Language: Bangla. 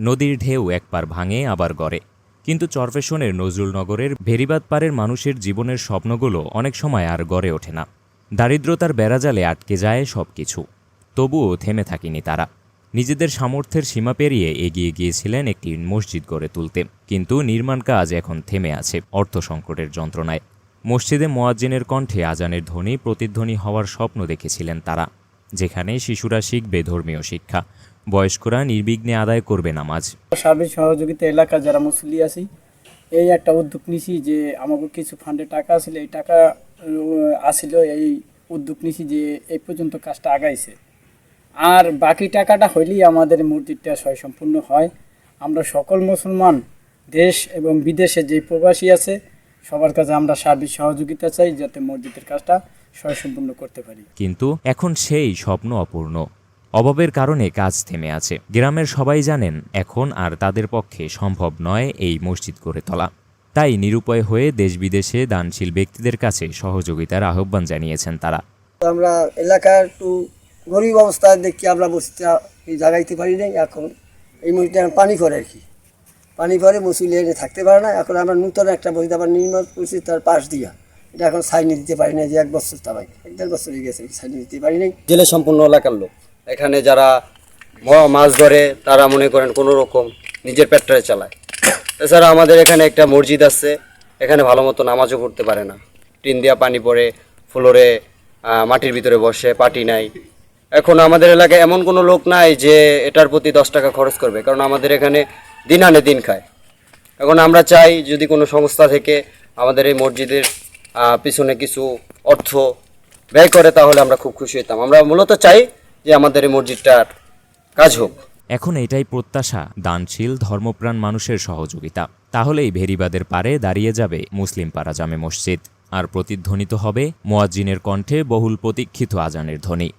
নদীর ঢেউ একবার ভাঙে, আবার গড়ে। কিন্তু চরফেশনের নজরুলনগরের ভেরিবাদ পাড়ের মানুষের জীবনের স্বপ্নগুলো অনেক সময় আর গড়ে ওঠে না। দারিদ্রতার বেড়াজালে আটকে যায় সব কিছু তবুও থেমে থাকেনি তারা। নিজেদের সামর্থ্যের সীমা পেরিয়ে এগিয়ে গিয়েছিলেন একটি মসজিদ গড়ে তুলতে। কিন্তু নির্মাণ কাজ এখন থেমে আছে অর্থ সংকটের যন্ত্রণায়। মসজিদে মোয়াজ্জিনের কণ্ঠে আজানের ধ্বনি, প্রতিধ্বনি হওয়ার স্বপ্ন দেখেছিলেন তারা, যেখানে শিশুরা শিখবে ধর্মীয় শিক্ষা। বয়স্করা নির্বিঘ্নে আদায় করবে নামাজ। সার্বিক সহযোগিতা এলাকা যারা মুসলি আছি এই একটা উদ্যোগ নিছি যে আমাকে কিছু ফান্ডে টাকা আছিল এই টাকা আসিল এই উদ্যোগ নিছি যে এই পর্যন্ত কাজটা আগাইছে। আর বাকি টাকাটা হইলেই আমাদের মসজিদটা সয় সম্পূর্ণ হয়। আমরা সকল মুসলমান দেশ এবং বিদেশে যে প্রবাসী আছে সবার কাছে আমরা সার্বিক সহযোগিতা চাই যাতে মসজিদের কাজটা সয় সম্পূর্ণ করতে পারি। কিন্তু এখন সেই স্বপ্ন অপূর্ণ। অভাবের কারণে কাজ থেমে আছে। গ্রামের সবাই জানেন এখন আর তাদের পক্ষে সম্ভব নয় এই মসজিদ গড়ে তোলা। তাই নিরুপায় হয়ে দেশ বিদেশে দানশীল ব্যক্তিদের কাছে সহযোগিতার আহ্বান জানিয়েছেন তারা। আমরা এলাকার একটু গরিব অবস্থায় দেখি আমরা বসতে জাগাইতে পারি নাই এখন এই মসজিদে এখন পানি করে আর কি। পানি করে মুসলিম এনে থাকতে পারে না এখন আমরা নূতন একটা মসজিদ আবার নির্মাণ করছি তার পাশ দিয়া। এটা এখন সাইনি দিতে পারি না যে এক বছর তাবাই এক দেড় বছর হয়ে গেছে সাইনে দিতে পারি নাই। জেলে সম্পূর্ণ এলাকার লোক। এখানে যারা মাছ ধরে, তারা মনে করেন কোনো রকম নিজের পেটটারে চালায়। এছাড়া আমাদের এখানে একটা মসজিদ আছে, এখানে ভালো মতো নামাজও পড়তে পারে না। টিন দিয়া পানি পড়ে, ফ্লোরে মাটির ভিতরে বসে, পাটি নাই। এখন আমাদের এলাকায় এমন কোনো লোক নাই যে এটার প্রতি দশ টাকা খরচ করবে, কারণ আমাদের এখানে দিন আনে দিন খায়। এখন আমরা চাই যদি কোনো সংস্থা থেকে আমাদের এই মসজিদের পিছনে কিছু অর্থ ব্যয় করে, তাহলে আমরা খুব খুশি হতাম আমরা মূলত চাই যে আমাদের এই মসজিদটার কাজ হোক। এখন এটাই প্রত্যাশা, দানশীল, ধর্মপ্রাণ মানুষের সহযোগিতা। তাহলেই ভেরিবাদের পারে দাঁড়িয়ে যাবে মুসলিম পাড়া জামে মসজিদ। আর প্রতিধ্বনিত হবে মোয়াজ্জিনের কণ্ঠে বহুল প্রতীক্ষিত আজানের ধ্বনি।